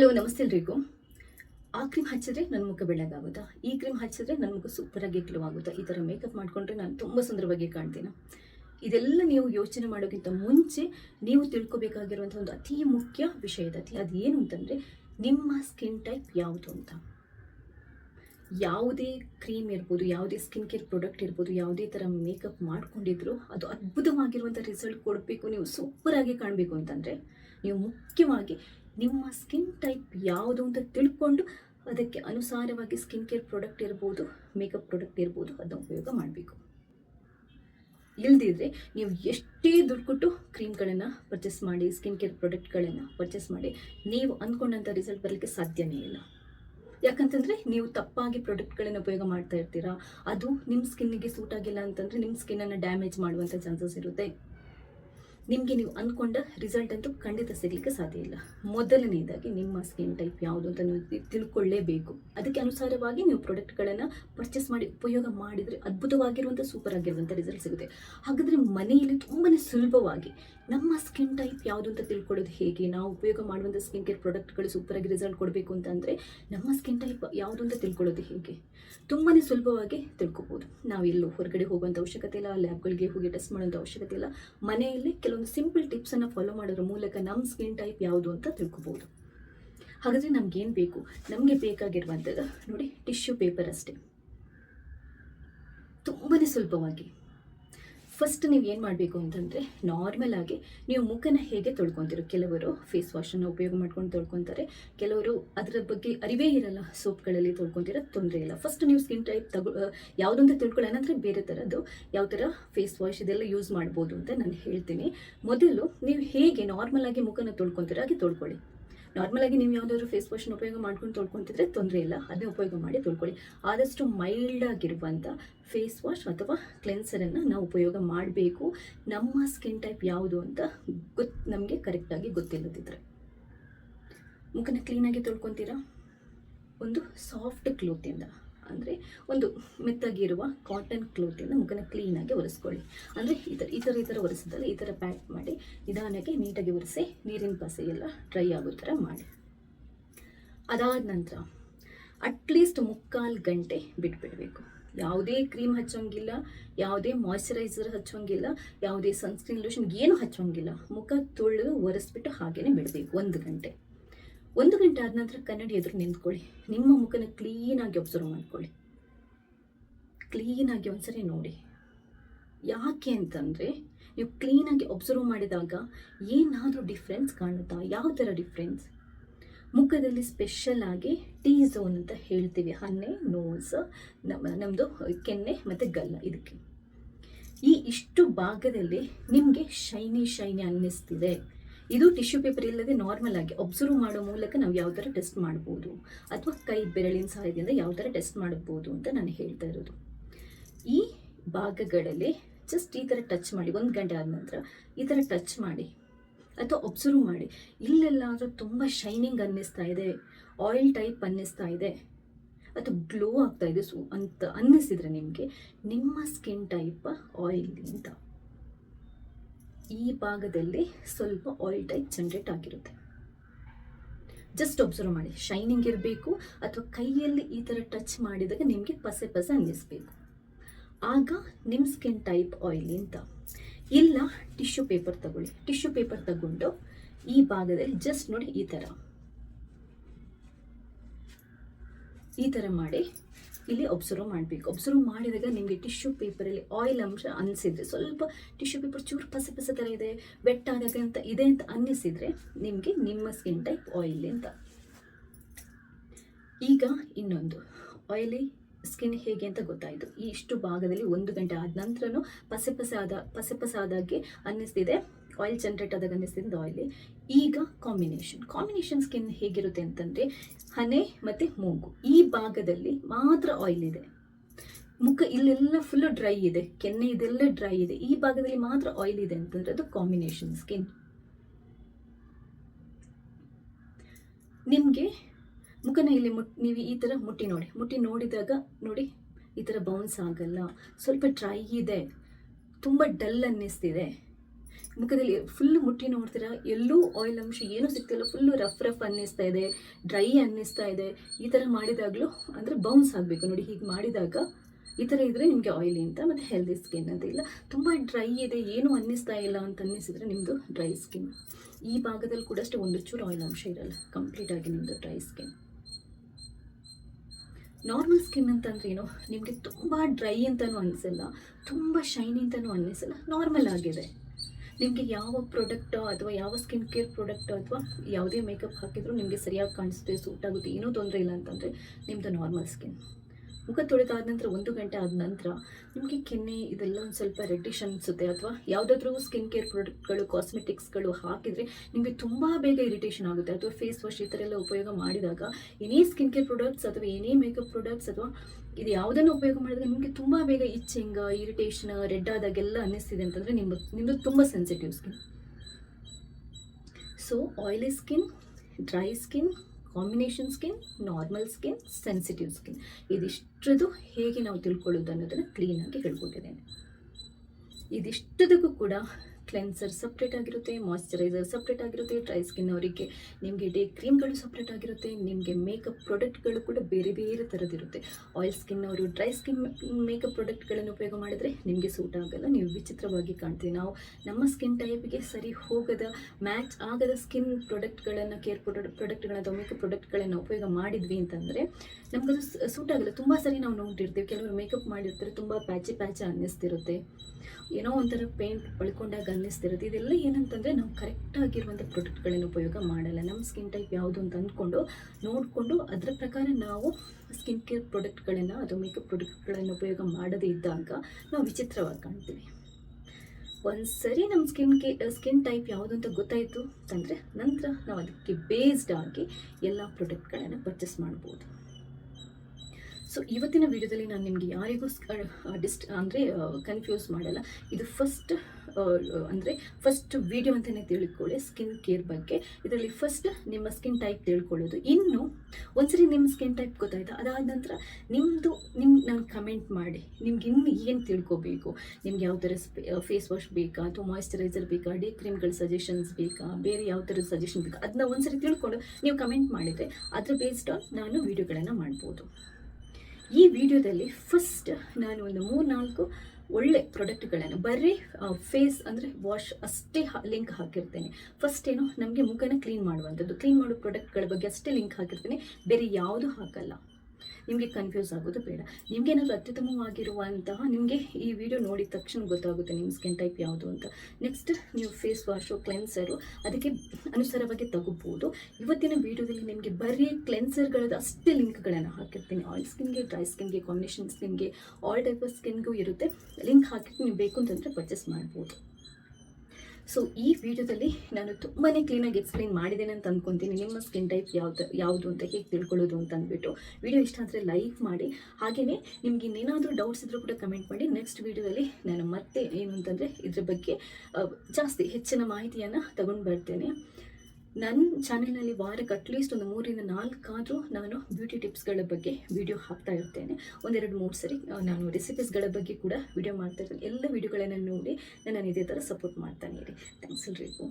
Hello, ನಮಸ್ತೆ ಎಲ್ರಿಗೂ. ಆ ಕ್ರೀಮ್ ಹಚ್ಚಿದ್ರೆ ನನ್ನ ಮುಖ ಬೆಳ್ಳಗಾಗುತ್ತಾ? ಈ ಕ್ರೀಮ್ ಹಚ್ಚಿದ್ರೆ ನನ್ನ ಮುಖ ಸೂಪರಾಗಿ ಗ್ಲೋ ಆಗುತ್ತಾ ಈ ಥರ ಮೇಕಪ್ ಮಾಡಿಕೊಂಡ್ರೆ ನಾನು ತುಂಬ ಸುಂದರವಾಗಿ ಕಾಣ್ತೀನಿ. ಇದೆಲ್ಲ ನೀವು ಯೋಚನೆ ಮಾಡೋಕ್ಕಿಂತ ಮುಂಚೆ ನೀವು ತಿಳ್ಕೊಬೇಕಾಗಿರುವಂಥ ಒಂದು ಅತಿ ಮುಖ್ಯ ವಿಷಯ ಇದೆ. ಅದು ಏನು ಅಂತಂದರೆ ನಿಮ್ಮ ಸ್ಕಿನ್ ಟೈಪ್ ಯಾವುದು ಅಂತ. ಯಾವುದೇ ಕ್ರೀಮ್ ಇರ್ಬೋದು, ಯಾವುದೇ ಸ್ಕಿನ್ ಕೇರ್ ಪ್ರಾಡಕ್ಟ್ ಇರ್ಬೋದು, ಯಾವುದೇ ಥರ ಮೇಕಪ್ ಮಾಡ್ಕೊಂಡಿದ್ರು ಅದು ಅದ್ಭುತವಾಗಿರುವಂಥ ರಿಸಲ್ಟ್ ಕೊಡಬೇಕು, ನೀವು ಸೂಪರಾಗಿ ಕಾಣಬೇಕು ಅಂತಂದರೆ, ನೀವು ಮುಖ್ಯವಾಗಿ ನಿಮ್ಮ ಸ್ಕಿನ್ ಟೈಪ್ ಯಾವುದು ಅಂತ ತಿಳ್ಕೊಂಡು ಅದಕ್ಕೆ ಅನುಸಾರವಾಗಿ ಸ್ಕಿನ್ ಕೇರ್ ಪ್ರಾಡಕ್ಟ್ ಇರ್ಬೋದು ಮೇಕಪ್ ಪ್ರಾಡಕ್ಟ್ ಇರ್ಬೋದು ಅದನ್ನು ಉಪಯೋಗ ಮಾಡಬೇಕು. ಇಲ್ದಿದ್ರೆ ನೀವು ಎಷ್ಟೇ ದುಡ್ಡು ಕೊಟ್ಟು ಕ್ರೀಮ್ಗಳನ್ನು ಪರ್ಚೇಸ್ ಮಾಡಿ ಸ್ಕಿನ್ ಕೇರ್ ಪ್ರಾಡಕ್ಟ್ಗಳನ್ನು ಪರ್ಚೇಸ್ ಮಾಡಿ, ನೀವು ಅಂದ್ಕೊಂಡಂಥ ರಿಸಲ್ಟ್ ಬರಲಿಕ್ಕೆ ಸಾಧ್ಯನೇ ಇಲ್ಲ. ಯಾಕಂತಂದರೆ ನೀವು ತಪ್ಪಾಗಿ ಪ್ರಾಡಕ್ಟ್ಗಳನ್ನು ಉಪಯೋಗ ಮಾಡ್ತಾ ಇರ್ತೀರಾ, ಅದು ನಿಮ್ಮ ಸ್ಕಿನ್ನಿಗೆ ಸೂಟ್ ಆಗಿಲ್ಲ ಅಂತಂದರೆ ನಿಮ್ಮ ಸ್ಕಿನ್ನನ್ನು ಡ್ಯಾಮೇಜ್ ಮಾಡುವಂಥ ಚಾನ್ಸಸ್ ಇರುತ್ತೆ. ನಿಮಗೆ ನೀವು ಅಂದ್ಕೊಂಡ ರಿಸಲ್ಟ್ ಅಂತೂ ಖಂಡಿತ ಸಿಗಲಿಕ್ಕೆ ಸಾಧ್ಯ ಇಲ್ಲ. ಮೊದಲನೇದಾಗಿ ನಿಮ್ಮ ಸ್ಕಿನ್ ಟೈಪ್ ಯಾವುದು ಅಂತ ನೀವು ತಿಳ್ಕೊಳ್ಳೇಬೇಕು. ಅದಕ್ಕೆ ಅನುಸಾರವಾಗಿ ನೀವು ಪ್ರಾಡಕ್ಟ್ಗಳನ್ನು ಪರ್ಚೇಸ್ ಮಾಡಿ, ಉಪಯೋಗ ಮಾಡಿದರೆ ಅದ್ಭುತವಾಗಿರುವಂಥ ಸೂಪರ್ ಆಗಿರುವಂಥ ರಿಸಲ್ಟ್ ಸಿಗುತ್ತೆ. ಹಾಗಾದರೆ ಮನೆಯಲ್ಲಿ ತುಂಬಾ ಸುಲಭವಾಗಿ ನಮ್ಮ ಸ್ಕಿನ್ ಟೈಪ್ ಯಾವುದು ಅಂತ ತಿಳ್ಕೊಳ್ಳೋದು ಹೇಗೆ? ನಾವು ಉಪಯೋಗ ಮಾಡುವಂಥ ಸ್ಕಿನ್ ಕೇರ್ ಪ್ರಾಡಕ್ಟ್ಗಳು ಸೂಪರಾಗಿ ರಿಸಲ್ಟ್ ಕೊಡಬೇಕು ಅಂತಂದರೆ ನಮ್ಮ ಸ್ಕಿನ್ ಟೈಪ್ ಯಾವುದು ಅಂತ ತಿಳ್ಕೊಳ್ಳೋದು ಹೇಗೆ? ತುಂಬಾ ಸುಲಭವಾಗಿ ತಿಳ್ಕೊಬೋದು. ನಾವು ಎಲ್ಲೂ ಹೊರಗಡೆ ಹೋಗುವಂಥ ಅವಶ್ಯಕತೆ ಇಲ್ಲ ಲ್ಯಾಬ್ಗಳಿಗೆ ಹೋಗಿ ಟೆಸ್ಟ್ ಮಾಡುವಂಥ ಅವಶ್ಯಕತೆ ಇಲ್ಲ. ಮನೆಯಲ್ಲಿ ಕೆಲವೊಂದು ಸಿಂಪಲ್ ಟಿಪ್ಸನ್ನು ಫಾಲೋ ಮಾಡೋದ್ರ ಮೂಲಕ ನಮ್ಮ ಸ್ಕಿನ್ ಟೈಪ್ ಯಾವುದು ಅಂತ ತಿಳ್ಕೊಬೋದು. ಹಾಗಾದರೆ ನಮಗೇನು ಬೇಕು? ನಮಗೆ ಬೇಕಾಗಿರುವಂಥದ್ದು ನೋಡಿ ಟಿಶ್ಯೂ ಪೇಪರ್ ಅಷ್ಟೇ. ತುಂಬಾ ಸುಲಭವಾಗಿ. ಫಸ್ಟ್ ನೀವು ಏನು ಮಾಡಬೇಕು ಅಂತಂದರೆ ನಾರ್ಮಲ್ ಆಗಿ ನೀವು ಮುಖನ ಹೇಗೆ ತೊಳ್ಕೊತೀರೋ, ಕೆಲವರು ಫೇಸ್ ವಾಶನ್ನು ಉಪಯೋಗ ಮಾಡ್ಕೊಂಡು ತೊಳ್ಕೊತಾರೆ, ಕೆಲವರು ಅದರ ಬಗ್ಗೆ ಅರಿವೇ ಇರಲ್ಲ ಸೋಪ್ಗಳಲ್ಲಿ ತೊಳ್ಕೊತೀರೋ ತೊಂದರೆ ಇಲ್ಲ. ಫಸ್ಟ್ ನೀವು ಸ್ಕಿನ್ ಟೈಪ್ ತಗೊ ಯಾವುದಂತ ತಿಳ್ಕೊಳ್ಳೋಣ ಅಂದರೆ ಬೇರೆ ಥರದ್ದು ಯಾವ ಥರ ಫೇಸ್ ವಾಶ್ ಇದೆಲ್ಲ ಯೂಸ್ ಮಾಡ್ಬೋದು ಅಂತ ನಾನು ಹೇಳ್ತೀನಿ. ಮೊದಲು ನೀವು ಹೇಗೆ ನಾರ್ಮಲ್ ಆಗಿ ಮುಖನ ತೊಳ್ಕೊತೀರ ಹಾಗೆ ತೊಳ್ಕೊಳ್ಳಿ. ನಾರ್ಮಲ್ ಆಗಿ ನೀವು ಯಾವುದಾದ್ರು ಫೇಸ್ ವಾಶ್ನ ಉಪಯೋಗ ಮಾಡ್ಕೊಂಡು ತೊಳ್ಕೊತಿದ್ರೆ ತೊಂದರೆ ಇಲ್ಲ. ಅದೇ ಉಪಯೋಗ ಮಾಡಿ ತೊಳ್ಕೊಳ್ಳಿ. ಆದಷ್ಟು ಮೈಲ್ಡ್ ಆಗಿರುವಂಥ ಫೇಸ್ ವಾಶ್ ಅಥವಾ ಕ್ಲೆನ್ಸರನ್ನು ನಾವು ಉಪಯೋಗ ಮಾಡಬೇಕು. ನಮ್ಮ ಸ್ಕಿನ್ ಟೈಪ್ ಯಾವುದು ಅಂತ ಗೊತ್ತು ನಮಗೆ ಕರೆಕ್ಟಾಗಿ ಗೊತ್ತಿಲ್ಲದಿದ್ರೆ. ಮುಖನ ಕ್ಲೀನಾಗಿ ತೊಳ್ಕೊತೀರಾ? ಒಂದು ಸಾಫ್ಟ್ ಕ್ಲೋತಿಂದ ಅಂದರೆ ಒಂದು ಮೆತ್ತಗಿರುವ ಕಾಟನ್ ಕ್ಲೋತಿಂದ ಮುಖನ ಕ್ಲೀನಾಗಿ ಒರೆಸ್ಕೊಳ್ಳಿ. ಅಂದರೆ ಈ ಥರ ಈ ಥರ ಈ ಥರ ಒರೆಸಿದ್ರೆ ಈ ಥರ ಪ್ಯಾಕ್ ಮಾಡಿ ನಿಧಾನಕ್ಕೆ ನೀಟಾಗಿ ಒರೆಸಿ ನೀರಿನ ಪಸೆ ಡ್ರೈ ಆಗೋ ಥರ ಮಾಡಿ. ಅದಾದ ನಂತರ ಅಟ್ಲೀಸ್ಟ್ ಮುಕ್ಕಾಲು ಗಂಟೆ ಬಿಟ್ಬಿಡಬೇಕು. ಯಾವುದೇ ಕ್ರೀಮ್ ಹಚ್ಚೋಂಗಿಲ್ಲ, ಯಾವುದೇ ಮಾಯ್ಚರೈಸರ್ ಹಚ್ಚೋಂಗಿಲ್ಲ, ಯಾವುದೇ ಸನ್ಸ್ಕ್ರೀನ್ ಲೋಷನ್ ಏನು ಹಚ್ಚೋಂಗಿಲ್ಲ. ಮುಖ ತೊಳೆದು ಒರೆಸ್ಬಿಟ್ಟು ಹಾಗೇನೆ ಬಿಡಬೇಕು, ಒಂದು ಗಂಟೆ. ಒಂದು ಗಂಟೆ ಆದ ನಂತರ ಕನ್ನಡಿ ಎದುರು ನಿಂತ್ಕೊಳ್ಳಿ. ನಿಮ್ಮ ಮುಖನ ಕ್ಲೀನಾಗಿ ಒಬ್ಸರ್ವ್ ಮಾಡ್ಕೊಳ್ಳಿ. ಕ್ಲೀನಾಗಿ ಒಂದ್ಸರಿ ನೋಡಿ. ಯಾಕೆ ಅಂತಂದರೆ, ನೀವು ಕ್ಲೀನಾಗಿ ಒಬ್ಸರ್ವ್ ಮಾಡಿದಾಗ ಏನಾದರೂ ಡಿಫ್ರೆನ್ಸ್ ಕಾಣುತ್ತಾ? ಯಾವ ಥರ ಡಿಫ್ರೆನ್ಸ್ ಮುಖದಲ್ಲಿ ಸ್ಪೆಷಲ್ ಆಗಿ ಟೀ ಝೋನ್ ಅಂತ ಹೇಳ್ತೀವಿ. ಹನ್ನೆ ನೋಸ್ ನಮ್ಮ ನಮ್ಮದು ಕೆನ್ನೆ ಮತ್ತು ಗಲ್ಲ ಇದಕ್ಕೆ. ಈ ಇಷ್ಟು ಭಾಗದಲ್ಲಿ ನಿಮಗೆ ಶೈನಿ ಶೈನಿ ಅನ್ನಿಸ್ತಿದೆ. ಇದು ಟಿಶ್ಯೂ ಪೇಪರ್ ಇಲ್ಲದೆ ನಾರ್ಮಲ್ ಆಗಿ ಅಬ್ಸರ್ವ್ ಮಾಡೋ ಮೂಲಕ ನಾವು ಯಾವ ಥರ ಟೆಸ್ಟ್ ಮಾಡ್ಬೋದು ಅಥವಾ ಕೈ ಬೆರಳಿನ ಸಹಾಯದಿಂದ ಯಾವ ಥರ ಟೆಸ್ಟ್ ಮಾಡ್ಬೋದು ಅಂತ ನಾನು ಹೇಳ್ತಾ ಇರೋದು. ಈ ಭಾಗಗಳಲ್ಲಿ ಜಸ್ಟ್ ಈ ಥರ ಟಚ್ ಮಾಡಿ, ಒಂದು ಗಂಟೆ ಆದ ನಂತರ ಈ ಥರ ಟಚ್ ಮಾಡಿ ಅಥವಾ ಒಬ್ಸರ್ವ್ ಮಾಡಿ. ಇಲ್ಲೆಲ್ಲಾದರೂ ತುಂಬ ಶೈನಿಂಗ್ ಅನ್ನಿಸ್ತಾ ಇದೆ ಆಯಿಲ್ ಟೈಪ್ ಅನ್ನಿಸ್ತಾ ಇದೆ, ಅಥವಾ ಗ್ಲೋ ಆಗ್ತಾ ಇದೆ ಸೊ ಅಂತ ಅನ್ನಿಸಿದರೆ ನಿಮಗೆ ನಿಮ್ಮ ಸ್ಕಿನ್ ಟೈಪ್ ಆಯಿಲ್ ಅಂತ ಈ ಭಾಗದಲ್ಲಿ ಸ್ವಲ್ಪ ಆಯಿಲ್ ಟೈಪ್ ಜನರೇಟ್ ಆಗಿರುತ್ತೆ. ಜಸ್ಟ್ ಒಬ್ಸರ್ವ್ ಮಾಡಿ. ಶೈನಿಂಗ್ ಇರಬೇಕು ಅಥವಾ ಕೈಯಲ್ಲಿ ಈ ಥರ ಟಚ್ ಮಾಡಿದಾಗ ನಿಮಗೆ ಪಸೆ ಪಸೆ ಅನ್ನಿಸ್ಬೇಕು. ಆಗ ನಿಮ್ಮ ಸ್ಕಿನ್ ಟೈಪ್ ಆಯಿಲಿ ಅಂತ. ಇಲ್ಲ ಟಿಶ್ಯೂ ಪೇಪರ್ ತಗೊಳ್ಳಿ. ಟಿಶ್ಯೂ ಪೇಪರ್ ತಗೊಂಡು ಈ ಭಾಗದಲ್ಲಿ ಜಸ್ಟ್ ನೋಡಿ ಈ ಥರ ಈ ಥರ ಮಾಡಿ ಇಲ್ಲಿ ಒಬ್ಸರ್ವ್ ಮಾಡಬೇಕು. ಒಬ್ಸರ್ವ್ ಮಾಡಿದಾಗ ನಿಮಗೆ ಟಿಶ್ಯೂ ಪೇಪರಲ್ಲಿ ಆಯಿಲ್ ಅಂಶ ಅನಿಸಿದ್ರೆ, ಸ್ವಲ್ಪ ಟಿಶ್ಯೂ ಪೇಪರ್ ಚೂರು ಪಸೆ ಪಸೆ ಥರ ಇದೆ ವೆಟ್ ಅಂತ ಇದೆ ಅಂತ ಅನ್ನಿಸಿದರೆ ನಿಮಗೆ ನಿಮ್ಮ ಸ್ಕಿನ್ ಟೈಪ್ ಆಯಿಲ್ ಅಂತ. ಈಗ ಇನ್ನೊಂದು ಆಯಿಲಿ ಸ್ಕಿನ್ ಹೇಗೆ ಅಂತ ಗೊತ್ತಾಯಿತು. ಈ ಇಷ್ಟು ಭಾಗದಲ್ಲಿ ಒಂದು ಗಂಟೆ ಆದ ನಂತರನೂ ಪಸೆ ಪಸೆ ಆದ, ಪಸೆ ಪಸೆ ಆದಾಗೆ ಅನ್ನಿಸ್ತಿದೆ. ಆಯಿಲ್ ಜನರೇಟ್ ಆದಾಗ ಅನ್ನಿಸ್ತಿದ್ದು ಆಯಿಲಿ ಈಗ ಕಾಂಬಿನೇಷನ್ ಕಾಂಬಿನೇಷನ್ ಸ್ಕಿನ್ ಹೇಗಿರುತ್ತೆ ಅಂತಂದರೆ ಹನೆ ಮತ್ತು ಮೂಗು. ಈ ಭಾಗದಲ್ಲಿ ಮಾತ್ರ ಆಯಿಲ್ ಇದೆ. ಮುಖ ಇಲ್ಲೆಲ್ಲ ಫುಲ್ಲು ಡ್ರೈ ಇದೆ. ಕೆನ್ನೆ ಇದೆಲ್ಲ ಡ್ರೈ ಇದೆ. ಈ ಭಾಗದಲ್ಲಿ ಮಾತ್ರ ಆಯಿಲ್ ಇದೆ ಅಂತಂದರೆ ಅದು ಕಾಂಬಿನೇಷನ್ ಸ್ಕಿನ್ ನಿಮಗೆ ಮುಖನ ಇಲ್ಲಿ ಮುಟ್, ನೀವು ಈ ಥರ ಮುಟ್ಟಿ ನೋಡಿ. ಮುಟ್ಟಿ ನೋಡಿದಾಗ ನೋಡಿ, ಈ ಥರ ಬೌನ್ಸ್ ಆಗಲ್ಲ. ಸ್ವಲ್ಪ ಡ್ರೈ ಇದೆ. ತುಂಬ ಡಲ್ ಅನ್ನಿಸ್ತಿದೆ. ಮುಖದಲ್ಲಿ ಫುಲ್ ಮುಟ್ಟಿ ನೋಡ್ತೀರಾ? ಎಲ್ಲೂ ಆಯಿಲ್ ಅಂಶ ಏನೂ ಸಿಗ್ತಿಲ್ಲ. ಫುಲ್ಲು ರಫ್ ರಫ್ ಅನ್ನಿಸ್ತಾ ಇದೆ ಡ್ರೈ ಅನ್ನಿಸ್ತಾ ಇದೆ. ಈ ಥರ ಮಾಡಿದಾಗಲೂ ಅಂದರೆ ಬೌನ್ಸ್ ಆಗಬೇಕು. ನೋಡಿ, ಹೀಗೆ ಮಾಡಿದಾಗ ಈ ಥರ ಇದ್ದರೆ ನಿಮಗೆ ಆಯಿಲಿ ಅಂತ, ಮತ್ತು ಹೆಲ್ದಿ ಸ್ಕಿನ್ ಅಂತ ಇಲ್ಲ. ತುಂಬ ಡ್ರೈ ಇದೆ, ಏನು ಅನ್ನಿಸ್ತಾ ಇಲ್ಲ ಅಂತ ಅನ್ನಿಸಿದ್ರೆ ನಿಮ್ಮದು ಡ್ರೈ ಸ್ಕಿನ್ ಈ ಭಾಗದಲ್ಲಿ ಕೂಡ ಅಷ್ಟೇ ಒಂದು ಚೂರು ಆಯಿಲ್ ಅಂಶ ಇರಲ್ಲ. ಕಂಪ್ಲೀಟಾಗಿ ನಿಮ್ಮದು ಡ್ರೈ ಸ್ಕಿನ್ ನಾರ್ಮಲ್ ಸ್ಕಿನ್ ಅಂತಂದ್ರೆ ಏನು? ನಿಮಗೆ ತುಂಬ ಡ್ರೈ ಅಂತಲೂ ಅನಿಸಲ್ಲ. ತುಂಬ ಶೈನಿ ಅಂತಲೂ ಅನ್ನಿಸಲ್ಲ ನಾರ್ಮಲ್ ಆಗಿದೆ. ನಿಮಗೆ ಯಾವ ಪ್ರಾಡಕ್ಟ್ ಅಥವಾ ಯಾವ ಸ್ಕಿನ್ ಕೇರ್ ಪ್ರಾಡಕ್ಟ್ ಅಥವಾ ಯಾವುದೇ ಮೇಕಪ್ ಹಾಕಿದ್ರು ನಿಮಗೆ ಸರಿಯಾಗಿ ಕಾಣಿಸುತ್ತೆ ಸೂಟ್ ಆಗುತ್ತೆ, ಏನೂ ತೊಂದರೆ ಇಲ್ಲ ಅಂತಂದರೆ ನಿಮ್ಮದು ನಾರ್ಮಲ್ ಸ್ಕಿನ್ ಮುಖ ತೊಳೆದಾದ ನಂತರ ಒಂದು ಗಂಟೆ ಆದ ನಂತರ ನಿಮಗೆ ಕೆನ್ನೆ ಇದೆಲ್ಲ ಒಂದು ಸ್ವಲ್ಪ ರೆಡ್ಡಿಶ್ ಅನಿಸುತ್ತೆ ಅಥವಾ ಯಾವುದಾದ್ರೂ ಸ್ಕಿನ್ ಕೇರ್ ಪ್ರಾಡಕ್ಟ್ಗಳು ಕಾಸ್ಮೆಟಿಕ್ಸ್ಗಳು ಹಾಕಿದರೆ ನಿಮಗೆ ತುಂಬ ಬೇಗ ಇರಿಟೇಷನ್ ಆಗುತ್ತೆ. ಅಥವಾ ಫೇಸ್ ವಾಶ್ ಈ ಥರ ಎಲ್ಲ ಉಪಯೋಗ ಮಾಡಿದಾಗ ಏನೇ ಸ್ಕಿನ್ ಕೇರ್ ಪ್ರಾಡಕ್ಟ್ಸ್ ಅಥವಾ ಏನೇ ಮೇಕಪ್ ಪ್ರಾಡಕ್ಟ್ಸ್ ಅಥವಾ ಇದು ಯಾವುದನ್ನು ಉಪಯೋಗ ಮಾಡಿದ್ರೆ ನಿಮಗೆ ತುಂಬ ಬೇಗ ಇಚ್ಚಿಂಗ್ ಇರಿಟೇಷನ್ ರೆಡ್ ಆದಾಗೆಲ್ಲ ಅನ್ನಿಸ್ತಿದೆ ಅಂತಂದರೆ ನಿಮ್ಮ ನಿಮ್ಮದು ತುಂಬ sensitive skin so oily skin dry skin combination skin, normal skin, sensitive skin. ಇದಿಷ್ಟದು ಹೇಗೆ ನಾವು ತಿಳ್ಕೊಳ್ಳೋದು ಅನ್ನೋದನ್ನು ಕ್ಲೀನಾಗಿ ಹೇಳ್ಕೊಟ್ಟಿದ್ದೇನೆ. ಇದಿಷ್ಟದಕ್ಕೂ ಕೂಡ ಕ್ಲೆನ್ಸರ್ ಸಪ್ರೇಟ್ ಆಗಿರುತ್ತೆ ಮಾಯಶ್ಚರೈಸರ್ ಸಪ್ರೇಟ್ ಆಗಿರುತ್ತೆ ಡ್ರೈ ಸ್ಕಿನ್ ಅವರಿಗೆ ನಿಮಗೆ ಡೇ ಕ್ರೀಮ್ಗಳು ಸಪ್ರೇಟ್ ಆಗಿರುತ್ತೆ, ನಿಮಗೆ ಮೇಕಪ್ ಪ್ರಾಡಕ್ಟ್ಗಳು ಕೂಡ ಬೇರೆ ಬೇರೆ ಥರದಿರುತ್ತೆ ಆಯಿಲ್ ಸ್ಕಿನ್ ಅವರು ಡ್ರೈ ಸ್ಕಿನ್ ಮೇಕಪ್ ಪ್ರಾಡಕ್ಟ್ಗಳನ್ನು ಉಪಯೋಗ ಮಾಡಿದರೆ ನಿಮಗೆ ಸೂಟ್ ಆಗಲ್ಲ, ನೀವು ವಿಚಿತ್ರವಾಗಿ ಕಾಣ್ತೀವಿ ನಾವು ನಮ್ಮ ಸ್ಕಿನ್ ಟೈಪ್ಗೆ ಸರಿ ಹೋಗದ ಮ್ಯಾಚ್ ಆಗದ ಸ್ಕಿನ್ ಪ್ರಾಡಕ್ಟ್ಗಳನ್ನು ಕೇರ್ ಪ್ರಾಡಕ್ಟ್ ಪ್ರಾಡಕ್ಟ್ಗಳನ್ನು ಅಥವಾ ಮೇಕಪ್ ಪ್ರಾಡಕ್ಟ್ಗಳನ್ನು ಉಪಯೋಗ ಮಾಡಿದ್ವಿ ಅಂತಂದರೆ ನಮಗದು ಸೂಟ್ ಆಗಲ್ಲ. ತುಂಬ ಸರಿ ನಾವು ನೋಡಿರ್ತೀವಿ ಕೆಲವರು ಮೇಕಪ್ ಮಾಡಿರ್ತಾರೆ, ತುಂಬ ಪ್ಯಾಚಿ ಪ್ಯಾಚ ಅನ್ನಿಸ್ತಿರುತ್ತೆ. ಏನೋ ಒಂಥರ ಪೇಂಟ್ ಬಳ್ಕೊಂಡಾಗ ಅನ್ನಿಸ್ತಿರುತ್ತೆ. ಇದೆಲ್ಲ ಏನಂತಂದರೆ ನಾವು ಕರೆಕ್ಟಾಗಿರುವಂಥ ಪ್ರಾಡಕ್ಟ್ಗಳನ್ನು ಉಪಯೋಗ ಮಾಡಲ್ಲ. ನಮ್ಮ ಸ್ಕಿನ್ ಟೈಪ್ ಯಾವುದು ಅಂತ ಅಂದ್ಕೊಂಡು ನೋಡಿಕೊಂಡು ಅದರ ಪ್ರಕಾರ ನಾವು ಸ್ಕಿನ್ ಕೇರ್ ಪ್ರಾಡಕ್ಟ್ಗಳನ್ನು ಅಥವಾ ಮೇಕಪ್ ಪ್ರಾಡಕ್ಟ್ಗಳನ್ನು ಉಪಯೋಗ ಮಾಡದೇ ಇದ್ದಾಗ ನಾವು ವಿಚಿತ್ರವಾಗಿ ಕಾಣ್ತೀವಿ. ಒಂದು ಸರಿ ನಮ್ಮ ಸ್ಕಿನ್ ಕೇ ಸ್ಕಿನ್ ಟೈಪ್ ಯಾವುದು ಅಂತ ಗೊತ್ತಾಯಿತು ಅಂದರೆ ನಂತರ ನಾವು ಅದಕ್ಕೆ ಬೇಸ್ಡ್ ಆಗಿ ಎಲ್ಲ ಪ್ರಾಡಕ್ಟ್ಗಳನ್ನು ಪರ್ಚೇಸ್ ಮಾಡ್ಬೋದು. ಸೊ ಇವತ್ತಿನ ವಿಡಿಯೋದಲ್ಲಿ ನಾನು ನಿಮಗೆ ಯಾರಿಗೂ ಡಿಸ್ಟ್, ಅಂದರೆ ಕನ್ಫ್ಯೂಸ್ ಮಾಡಲ್ಲ. ಇದು ಫಸ್ಟ್ ಅಂದರೆ ಫಸ್ಟ್ ವಿಡಿಯೋ ಅಂತಲೇ ತಿಳ್ಕೊಳ್ಳಿ ಸ್ಕಿನ್ ಕೇರ್ ಬಗ್ಗೆ. ಇದರಲ್ಲಿ ಫಸ್ಟ್ ನಿಮ್ಮ ಸ್ಕಿನ್ ಟೈಪ್ ತಿಳ್ಕೊಳ್ಳೋದು. ಇನ್ನು, ಒಂದ್ಸರಿ ನಿಮ್ಮ ಸ್ಕಿನ್ ಟೈಪ್ ಗೊತ್ತಾಯ್ತಾ? ಅದಾದ ನಂತರ ನಿಮ್ಮದು ನಿಮ್ಗೆ ನಾನು ಕಮೆಂಟ್ ಮಾಡಿ. ನಿಮ್ಗೆ ಇನ್ನು ಏನು ತಿಳ್ಕೊಬೇಕು? ನಿಮ್ಗೆ ಯಾವ ಥರ ಫೇಸ್ ವಾಶ್ ಬೇಕಾ? ಅಥವಾ ಮಾಯಿಶ್ಚರೈಸರ್ ಬೇಕಾ? ಡೇ ಕ್ರೀಮ್ಗಳ ಸಜೆಷನ್ಸ್ ಬೇಕಾ? ಬೇರೆ ಯಾವ ಥರದ ಸಜೆಷನ್ ಬೇಕಾ? ಅದನ್ನ ಒಂದ್ಸರಿ ತಿಳ್ಕೊಂಡು ನೀವು ಕಮೆಂಟ್ ಮಾಡಿದರೆ, ಅದ್ರ ಬೇಸ್ಡ್ ಆನ್ ನಾನು ವೀಡಿಯೋಗಳನ್ನು ಮಾಡ್ಬೋದು. ಈ ವಿಡಿಯೋದಲ್ಲಿ ಫಸ್ಟ್ ನಾನು ಒಂದು ಮೂರು ನಾಲ್ಕು ಒಳ್ಳೆ ಪ್ರಾಡಕ್ಟ್ಗಳನ್ನು ಬರೀ ಫೇಸ್ ಅಂದರೆ ವಾಶ್ ಅಷ್ಟೇ ಲಿಂಕ್ ಹಾಕಿರ್ತೇನೆ. ಫಸ್ಟ್ ಏನು, ನಮಗೆ ಮುಖನ ಕ್ಲೀನ್ ಮಾಡುವಂಥದ್ದು. ಕ್ಲೀನ್ ಮಾಡೋ ಪ್ರಾಡಕ್ಟ್ಗಳ ಬಗ್ಗೆ ಅಷ್ಟೇ ಲಿಂಕ್ ಹಾಕಿರ್ತೇನೆ. ಬೇರೆ ಯಾವುದು ಹಾಕಲ್ಲ. ನಿಮಗೆ ಕನ್ಫ್ಯೂಸ್ ಆಗೋದು ಬೇಡ. ನಿಮಗೆ ಏನಾದರೂ ಅತ್ಯುತ್ತಮವಾಗಿರುವಂತಹ ನಿಮಗೆ ಈ ವಿಡಿಯೋ ನೋಡಿದ ತಕ್ಷಣ ಗೊತ್ತಾಗುತ್ತೆ ನಿಮ್ಮ ಸ್ಕಿನ್ ಟೈಪ್ ಯಾವುದು ಅಂತ. ನೆಕ್ಸ್ಟ್ ನೀವು ಫೇಸ್ ವಾಶು ಕ್ಲೆನ್ಸರು ಅದಕ್ಕೆ ಅನುಸಾರವಾಗಿ ತಗೋಬೋದು. ಇವತ್ತಿನ ವಿಡಿಯೋದಲ್ಲಿ ನಿಮಗೆ ಬರೀ ಕ್ಲೆನ್ಸರ್ಗಳದ್ದು ಅಷ್ಟೇ ಲಿಂಕ್ಗಳನ್ನು ಹಾಕಿರ್ತೀನಿ. ಆಯಿಲ್ ಸ್ಕಿನ್ಗೆ ಡ್ರೈ ಸ್ಕಿನ್ಗೆ ಕಾಂಬಿನೇಷನ್ ಸ್ಕಿನ್ಗೆ ಆಲ್ ಟೈಪ್ ಆಫ್ ಸ್ಕಿನ್ಗೂ ಇರುತ್ತೆ. ಲಿಂಕ್ ಹಾಕಿ ನೀವು ಬೇಕು ಅಂತಂದರೆ ಪರ್ಚೇಸ್ ಮಾಡ್ಬೋದು. ಸೊ ಈ ವಿಡಿಯೋದಲ್ಲಿ ನಾನು ತುಂಬಾ ಕ್ಲೀನಾಗಿ ಎಕ್ಸ್ಪ್ಲೈನ್ ಮಾಡಿದ್ದೇನೆ ಅಂತ ಅಂದ್ಕೊತೀನಿ ನಿಮ್ಮ ಸ್ಕಿನ್ ಟೈಪ್ ಯಾವ್ದು ಯಾವುದು ಅಂತ ಹೇಗೆ ತಿಳ್ಕೊಳ್ಳೋದು ಅಂತ ಅಂದ್ಬಿಟ್ಟು ವಿಡಿಯೋ ಇಷ್ಟ ಆದರೆ ಲೈಕ್ ಮಾಡಿ. ಹಾಗೆಯೇ ನಿಮ್ಗೆ ಇನ್ನೇನಾದರೂ ಡೌಟ್ಸ್ ಇದ್ದರೂ ಕೂಡ ಕಮೆಂಟ್ ಮಾಡಿ. ನೆಕ್ಸ್ಟ್ ವಿಡಿಯೋದಲ್ಲಿ ನಾನು ಮತ್ತೆ ಏನು ಅಂತಂದರೆ ಇದ್ರ ಬಗ್ಗೆ ಜಾಸ್ತಿ ಹೆಚ್ಚಿನ ಮಾಹಿತಿಯನ್ನು ತಗೊಂಡು ಬರ್ತೇನೆ. ನನ್ನ ಚಾನೆಲ್ನಲ್ಲಿ ವಾರಕ್ಕೆ ಅಟ್ಲೀಸ್ಟ್ ಒಂದು ಮೂರಿಂದ ನಾಲ್ಕಾದರೂ ನಾನು ಬ್ಯೂಟಿ ಟಿಪ್ಸ್ಗಳ ಬಗ್ಗೆ ವಿಡಿಯೋ ಹಾಕ್ತಾ ಇರ್ತೇನೆ. ಒಂದೆರಡು, ಮೂರು ಸರಿ ನಾನು ರೆಸಿಪೀಸ್ಗಳ ಬಗ್ಗೆ ಕೂಡ ವಿಡಿಯೋ ಮಾಡ್ತಾ ಇರ್ತೇನೆ. ಎಲ್ಲ ವಿಡಿಯೋಗಳನ್ನು ನೋಡಿ ನಾನು ಇದೇ ಥರ ಸಪೋರ್ಟ್ ಮಾಡ್ತಾನೆ ಇರಿ. ಥ್ಯಾಂಕ್ಸ್ ಎಲ್ರಿಗೂ.